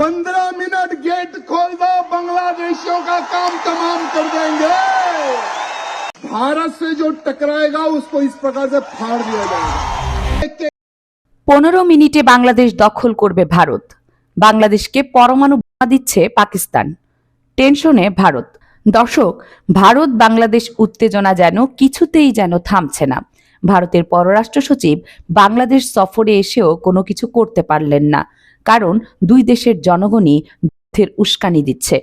पंद्रह minute gate खोल दो बांग्लादेशियों का काम तमाम कर देंगे भारत से जो टकराएगा उसको इस प्रकार से फाड़ दिया जाएगा পনেরো মিনিটে বাংলাদেশ দখল করবে ভারত বাংলাদেশকে পরমাণু বোমা দিচ্ছে পাকিস্তান টেনশনে ভারত দর্শক ভারত বাংলাদেশ উত্তেজনা যেন কিছুতেই যেন থামছে না ভারতের পররাষ্ট্র সচিব বাংলাদেশ সফরে এসেও কোনো কিছু করতে পারলেন না কারণ দুই দেশের জনগণই যুদ্ধের উস্কানি দিচ্ছে।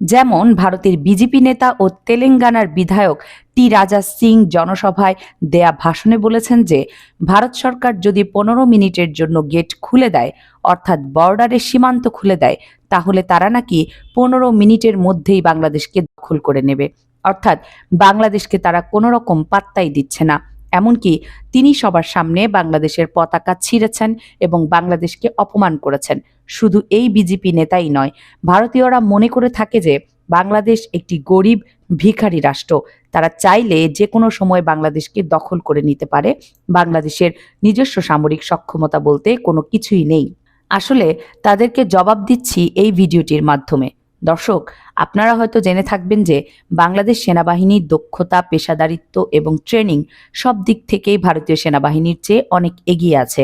যেমন ভারতের বিজেপি নেতা ও তেলেঙ্গানার বিধায়ক টি রাজা সিং জনসভায় দেয়া ভাষণে বলেছেন যে, ভারত সরকার যদি পনেরো মিনিটের জন্য গেট খুলে দেয়, অর্থাৎ বর্ডারের সীমান্ত খুলে দেয়, তাহলে তারা নাকি পনেরো মিনিটের মধ্যেই বাংলাদেশকে দখল করে নেবে। অর্থাৎ বাংলাদেশকে তারা কোনো রকম পাত্তাই দিচ্ছে না। এমনকি তিনি সবার সামনে বাংলাদেশের পতাকা ছিঁড়েছেন এবং বাংলাদেশকে অপমান করেছেন। শুধু এই বিজেপি নেতাই নয়, ভারতীয়রা মনে করে থাকে যে বাংলাদেশ একটি গরিব, ভিখারি রাষ্ট্র। তারা চাইলে যে কোনো সময় বাংলাদেশকে দখল করে নিতে পারে। বাংলাদেশের নিজস্ব সামরিক সক্ষমতা বলতে কোনো কিছুই নেই। আসলে তাদেরকে জবাব দিচ্ছি এই ভিডিওটির মাধ্যমে। দর্শক, আপনারা হয়তো জেনে থাকবেন যে বাংলাদেশ সেনাবাহিনীর দক্ষতা, পেশাদারিত্ব এবং ট্রেনিং সব দিক থেকেই ভারতীয় সেনাবাহিনীর চেয়ে অনেক এগিয়ে আছে।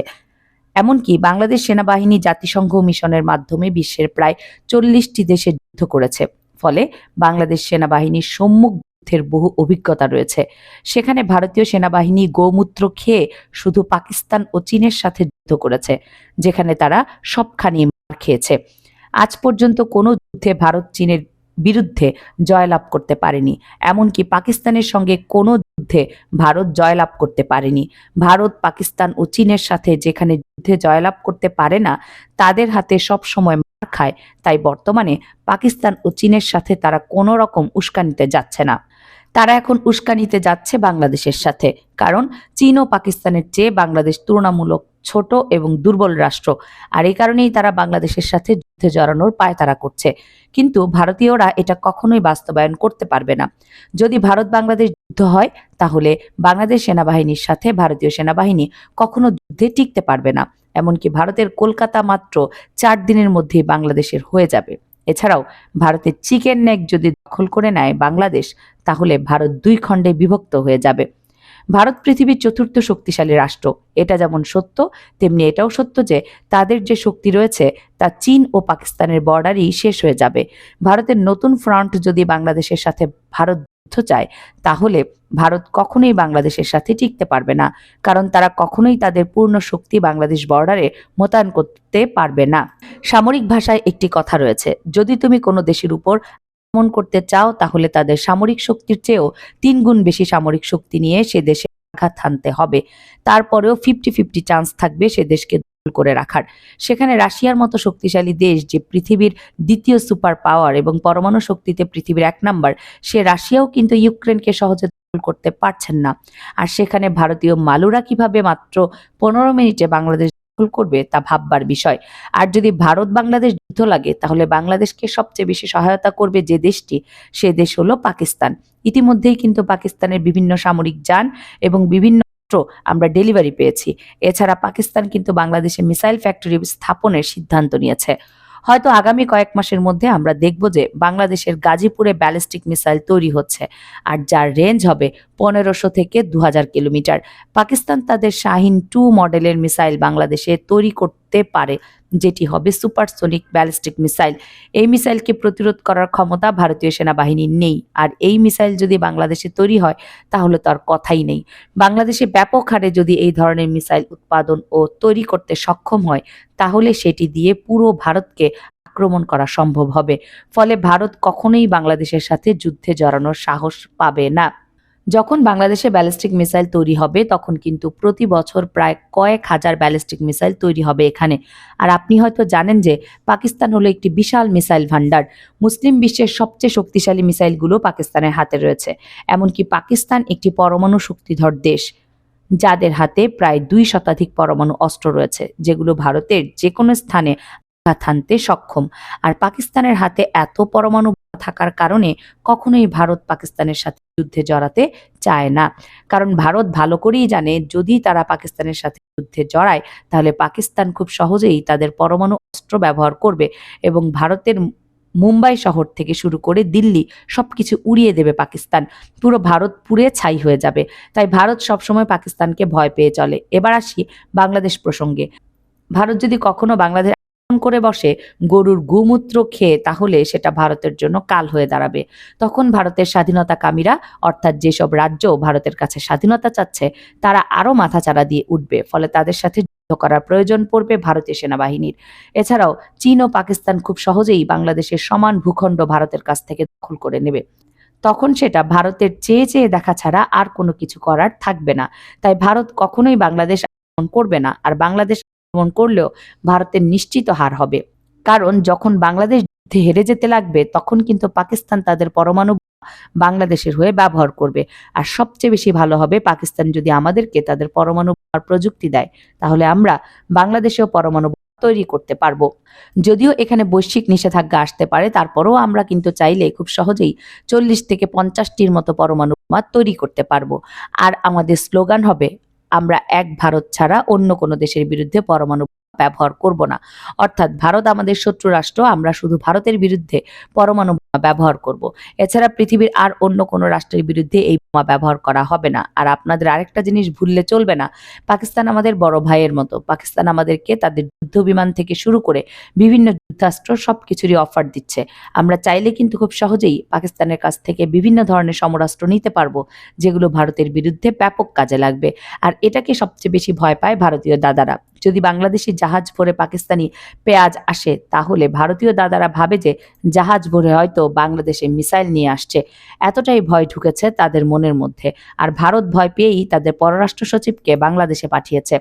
এমনকি বাংলাদেশ সেনাবাহিনী জাতিসংঘ মিশনের মাধ্যমে বিশ্বের প্রায় চল্লিশটি দেশে যুদ্ধ করেছে। ফলে বাংলাদেশ সেনাবাহিনীর সম্মুখ যুদ্ধের বহু অভিজ্ঞতা রয়েছে। সেখানে ভারতীয় সেনাবাহিনী গোমূত্র খেয়ে শুধু পাকিস্তান ও চীনের সাথে যুদ্ধ করেছে, যেখানে তারা সবখানি মার খেয়েছে। আজ পর্যন্ত কোনো যুদ্ধে ভারত চীনের বিরুদ্ধে জয়লাভ করতে পারেনি। এমনকি পাকিস্তানের সঙ্গে কোনো যুদ্ধে ভারত জয়লাভ করতে পারেনি। ভারত, পাকিস্তান ও চীনের সাথে যেখানে যুদ্ধে জয়লাভ করতে পারে না, তাদের হাতে সব সময় মার খায়। তাই বর্তমানে পাকিস্তান ও চীনের সাথে তারা কোনো রকম উস্কানিতে যাচ্ছে না। তারা এখন উস্কানিতে যাচ্ছে বাংলাদেশের সাথে। কারণ চীন ও পাকিস্তানের চেয়ে বাংলাদেশ তুলনামূলক ছোট এবং দুর্বল রাষ্ট্র। আর এই কারণেই তারা বাংলাদেশের সাথে যুদ্ধে জড়ানোর পায়তারা করছে। কিন্তু ভারতীয়রা এটা কখনোই বাস্তবায়ন করতে পারবে না। যদি ভারত বাংলাদেশ যুদ্ধ হয়, তাহলে বাংলাদেশ সেনাবাহিনীর সাথে ভারতীয় সেনাবাহিনী কখনো যুদ্ধে টিকতে পারবে না। এমনকি ভারতের কলকাতা মাত্র চার দিনের মধ্যেই বাংলাদেশের হয়ে যাবে। এছাড়াও ভারতের চিকেন নেক যদি দখল করে নেয় বাংলাদেশ, তাহলে ভারত দুই খণ্ডে বিভক্ত হয়ে যাবে। ভারত পৃথিবীর চতুর্থ শক্তিশালী রাষ্ট্র। এটা যেমন সত্য, তেমনি এটাও সত্য যে তাদের যে শক্তি রয়েছে, তা চীন ও পাকিস্তানের বর্ডারই শেষ হয়ে যাবে। ভারতের নতুন ফ্রন্ট যদি বাংলাদেশের সাথে ভারত যুদ্ধ চায়, তাহলে ভারত কখনোই বাংলাদেশের সাথে টিকতে পারবে না, কারণ তারা কখনোই তাদের পূর্ণ শক্তি বাংলাদেশ বর্ডারে মোতায়েন করতে পারবে না। সামরিক ভাষায় একটি কথা রয়েছে, যদি তুমি কোনো দেশের উপর আক্রমণ করতে চাও, তাহলে তাদের সামরিক শক্তির চেয়েও তিন গুণ বেশি সামরিক শক্তি নিয়ে সে দেশে আঘাত হানতে হবে। তারপরেও ফিফটি ফিফটি চান্স থাকবে সে দেশকে করে রাখার। সেখানে রাশিয়ার মতো শক্তিশালী দেশ যে পৃথিবীর দ্বিতীয় সুপার পাওয়ার এবং পরমাণু শক্তিতে পৃথিবীর এক নাম্বার, সে রাশিয়াও কিন্তু ইউক্রেনকে সহজে করতে পারছেন না। আর সেখানে ভারতীয় মালুরা কীভাবে মাত্র পনেরো মিনিটে বাংলাদেশ দখল করবে তা ভাববার বিষয়। আর যদি ভারত বাংলাদেশ যুদ্ধ লাগে, তাহলে বাংলাদেশকে সবচেয়ে বেশি সহায়তা করবে যে দেশটি, সে দেশ হলো পাকিস্তান। ইতিমধ্যেই কিন্তু পাকিস্তানের বিভিন্ন সামরিক যান এবং বিভিন্ন আমরা ডেলিভারি পেয়েছি। এছাড়া পাকিস্তান কিন্তু বাংলাদেশে মিসাইল ফ্যাক্টরি স্থাপনের সিদ্ধান্ত নিয়েছে। হয়তো আগামী কয়েক মাসের মধ্যে আমরা দেখব যে বাংলাদেশের গাজীপুরে ব্যালিস্টিক মিসাইল তৈরি হচ্ছে আর যার রেঞ্জ হবে পনেরোশো থেকে দু হাজার কিলোমিটার। পাকিস্তান তাদের শাহিন টু মডেলের মিসাইল বাংলাদেশে তৈরি করতে পারে, যেটি হবে সুপারসোনিক ব্যালিস্টিক মিসাইল এই মিসাইলকে প্রতিরোধ করার ক্ষমতা ভারতীয় সেনাবাহিনীর নেই, আর এই মিসাইল যদি বাংলাদেশে তৈরি হয়, তাহলে তো আর কথাই নেই। বাংলাদেশে ব্যাপক হারে যদি এই ধরনের মিসাইল উৎপাদন ও তৈরি করতে সক্ষম হয়, তাহলে সেটি দিয়ে পুরো ভারতকে আক্রমণ করা সম্ভব হবে। ফলে ভারত কখনোই বাংলাদেশের সাথে যুদ্ধে জড়ানোর সাহস পাবে না। যখন বাংলাদেশে ব্যালিস্টিক মিসাইল তৈরি হবে, তখন কিন্তু প্রতি বছর প্রায় কয়েক হাজার ব্যালিস্টিক মিসাইল তৈরি হবে এখানে। আর আপনি হয়তো জানেন যে পাকিস্তান হলো একটি বিশাল মিসাইল ভান্ডার মুসলিম বিশ্বের সবচেয়ে শক্তিশালী মিসাইলগুলো পাকিস্তানের হাতে রয়েছে। এমনকি পাকিস্তান একটি পরমাণু শক্তিধর দেশ, যাদের হাতে প্রায় দুই শতাধিক পরমাণু অস্ত্র রয়েছে, যেগুলো ভারতের যে কোনো স্থানে আঘাত সক্ষম। আর পাকিস্তানের হাতে এত পরমাণু থাকার কারণে কখনোই ভারত পাকিস্তানের সাথে যুদ্ধে জড়াতে চায় না। কারণ ভারত ভালো করেই জানে, যদি তারা পাকিস্তানের সাথে যুদ্ধে জড়ায়, তাহলে পাকিস্তান খুব সহজেই তাদের পরমাণু অস্ত্র ব্যবহার করবে এবং ভারতের মুম্বাই শহর থেকে শুরু করে দিল্লি সবকিছু উড়িয়ে দেবে পাকিস্তান। পুরো ভারত পুড়ে ছাই হয়ে যাবে। তাই ভারত সবসময় পাকিস্তানকে ভয় পেয়ে চলে। এবার আসি বাংলাদেশ প্রসঙ্গে। ভারত যদি কখনো বাংলাদেশ করে বসে গরুর গোমূত্র খেয়ে তাহলে সেটা ভারতের জন্য কাল হয়ে দাঁড়াবে। তখন ভারতের স্বাধীনতাকামীরা, অর্থাৎ যেসব রাজ্য ভারতের কাছে স্বাধীনতা চাচ্ছে, তারা আরও মাথাচাড়া দিয়ে উঠবে। ফলে তাদের সাথে যুদ্ধ করার প্রয়োজন পড়বে ভারতীয় সেনাবাহিনীর। এছাড়াও চীন ও পাকিস্তান খুব সহজেই বাংলাদেশের সমান ভূখণ্ড ভারতের কাছ থেকে দখল করে নেবে। তখন সেটা ভারতের চেয়ে চেয়ে দেখা ছাড়া আর কোনো কিছু করার থাকবে না। তাই ভারত কখনোই বাংলাদেশ করবে না। আর বাংলাদেশ আক্রমণ করলেও ভারতের নিশ্চিত হার হবে। কারণ যখন বাংলাদেশ যুদ্ধে হেরে যেতে লাগবে, তখন কিন্তু পাকিস্তান তাদের পরমাণু বাংলাদেশের হয়ে ব্যবহার করবে। আর সবচেয়ে বেশি ভালো হবে পাকিস্তান যদি আমাদেরকে তাদের পরমাণু প্রযুক্তি দেয়, তাহলে আমরা বাংলাদেশেও পরমাণু তৈরি করতে পারব। যদিও এখানে বৈশ্বিক নিষেধাজ্ঞা আসতে পারে, তারপরেও আমরা কিন্তু চাইলে খুব সহজেই চল্লিশ থেকে পঞ্চাশটির মতো পরমাণু বোমা তৈরি করতে পারব। আর আমাদের স্লোগান হবে আমরা এক ভারত ছাড়া অন্য কোনো দেশের বিরুদ্ধে পরমাণু ব্যবহার করব না। অর্থাৎ ভারত আমাদের শত্রু রাষ্ট্র, আমরা শুধু ভারতের বিরুদ্ধে পরমাণু ব্যবহার করব। এছাড়া পৃথিবীর আর অন্য কোনো রাষ্ট্রের বিরুদ্ধে এই বোমা ব্যবহার করা হবে না। আর আপনাদের আরেকটা জিনিস ভুললে চলবে না, পাকিস্তান আমাদের বড় ভাইয়ের মতো। পাকিস্তান আমাদেরকে তাদের যুদ্ধ বিমান থেকে শুরু করে বিভিন্ন যুদ্ধাস্ত্র সবকিছুরই অফার দিচ্ছে। আমরা চাইলে কিন্তু খুব সহজেই পাকিস্তানের কাছ থেকে বিভিন্ন ধরনের সমরাস্ত্র নিতে পারব, যেগুলো ভারতের বিরুদ্ধে ব্যাপক কাজে লাগবে। আর এটাকে সবচেয়ে বেশি ভয় পায় ভারতীয় দাদারা। যদি বাংলাদেশি জাহাজ ভরে পাকিস্তানি পেঁয়াজ আসে, তাহলে ভারতীয় দাদারা ভাবে যে জাহাজ ভরে হয়তো বাংলাদেশে মিসাইল নিয়ে আসছে। এতটাই ভয় ঢুকেছে তাদের মনের মধ্যে। আর ভারত ভয় পেয়েই তাদের পররাষ্ট্র সচিবকে বাংলাদেশে পাঠিয়েছে।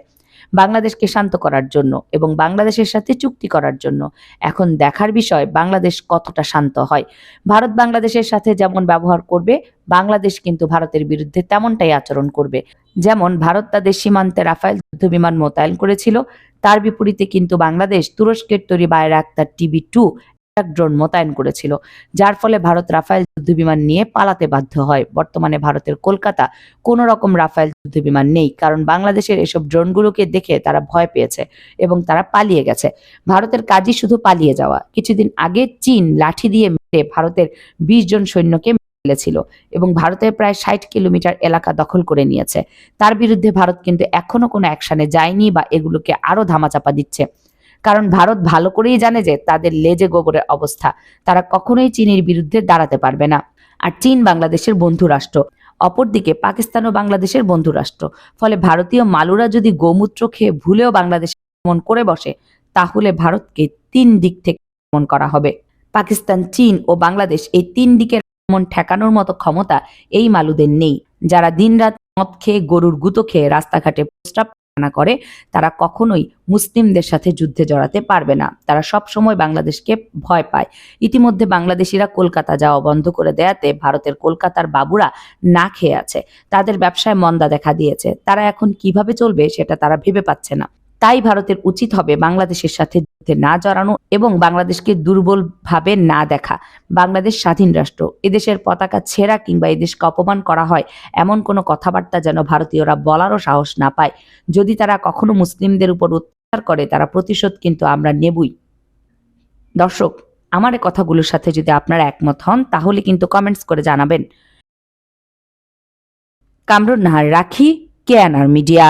বাংলাদেশকে শান্ত করার জন্য এবং বাংলাদেশের সাথে চুক্তি করার জন্য। এখন দেখার বিষয়, বাংলাদেশ কতটা শান্ত হয়? ভারত বাংলাদেশের সাথে যেমন ব্যবহার করবে, বাংলাদেশ কিন্তু ভারতের বিরুদ্ধে তেমনটাই আচরণ করবে। যেমন ভারত তাদের সীমান্তে রাফায়েল যুদ্ধবিমান মোতায়েন করেছিল, তার বিপরীতে কিন্তু বাংলাদেশ তুরস্কের তৈরি Bayraktar TB two drone মোতায়েন করেছিল, যার ফলে ভারত রাফায়েল যুদ্ধবিমান নিয়ে পালাতে বাধ্য হয়। বর্তমানে ভারতের কলকাতা কোনো রকম রাফায়েল যুদ্ধবিমান নেই, কারণ বাংলাদেশের এসব ড্রোনগুলোকে দেখে তারা ভয় পেয়েছে এবং তারা পালিয়ে গেছে। ভারতের কাজই শুধু পালিয়ে যাওয়া। কিছুদিন আগে চীন লাঠি দিয়ে মেরে ভারতের বিশ জন সৈন্যকে ফেলেছিল এবং ভারতের প্রায় ষাট কিলোমিটার এলাকা দখল করে নিয়েছে। তার বিরুদ্ধে ভারত কিন্তু এখনও কোনো অ্যাকশনে যায়নি বা এগুলোকে আরও ধামাচাপা দিচ্ছে। কারণ ভারত ভালো করেই জানে যে তাদের লেজে গোবরের অবস্থা। তারা কখনোই চীনের বিরুদ্ধে দাঁড়াতে পারবে না। আর চীন বাংলাদেশের বন্ধু রাষ্ট্র। অপরদিকে পাকিস্তান ও বাংলাদেশের বন্ধু রাষ্ট্র। ফলে ভারতীয় মালুরা যদি গোমূত্র খেয়ে ভুলেও বাংলাদেশে আক্রমণ করে বসে, তাহলে ভারতকে তিন দিক থেকে আক্রমণ করা হবে। পাকিস্তান, চীন ও বাংলাদেশ এই তিন দিকের আক্রমণ ঠেকানোর মতো ক্ষমতা এই মালুদের নেই। যারা দিনরাত মদ খেয়ে, গরুর গুঁতো খেয়ে রাস্তাঘাটে প্রস্তাব করে, তারা কখনোই মুসলিমদের সাথে যুদ্ধে জড়াতে পারবে না। তারা সব সময় বাংলাদেশকে ভয় পায়। ইতিমধ্যে বাংলাদেশিরা কলকাতা যাওয়া বন্ধ করে দেয়াতে ভারতের কলকাতার বাবুরা না খেয়ে আছে। তাদের ব্যবসায় মন্দা দেখা দিয়েছে। তারা এখন কীভাবে চলবে সেটা তারা ভেবে পাচ্ছে না। তাই ভারতের উচিত হবে বাংলাদেশের সাথে যুদ্ধে না জড়ানো এবং বাংলাদেশকে দুর্বল ভাবে না দেখা। বাংলাদেশ স্বাধীন রাষ্ট্র। এদেশের পতাকা ছেঁড়া কিংবা এদেশকে অপমান করা হয় এমন কোনো কথাবার্তা যেন ভারতীয়রা বলারও সাহস না পায়। যদি তারা কখনো মুসলিমদের উপর অত্যাচার করে, তারা প্রতিশোধ কিন্তু আমরা নেবই। দর্শক, আমার এই কথাগুলোর সাথে যদি আপনারা একমত হন, তাহলে কিন্তু কমেন্টস করে জানাবেন। কামরুন নাহার রাখি কেয়ানার মিডিয়া।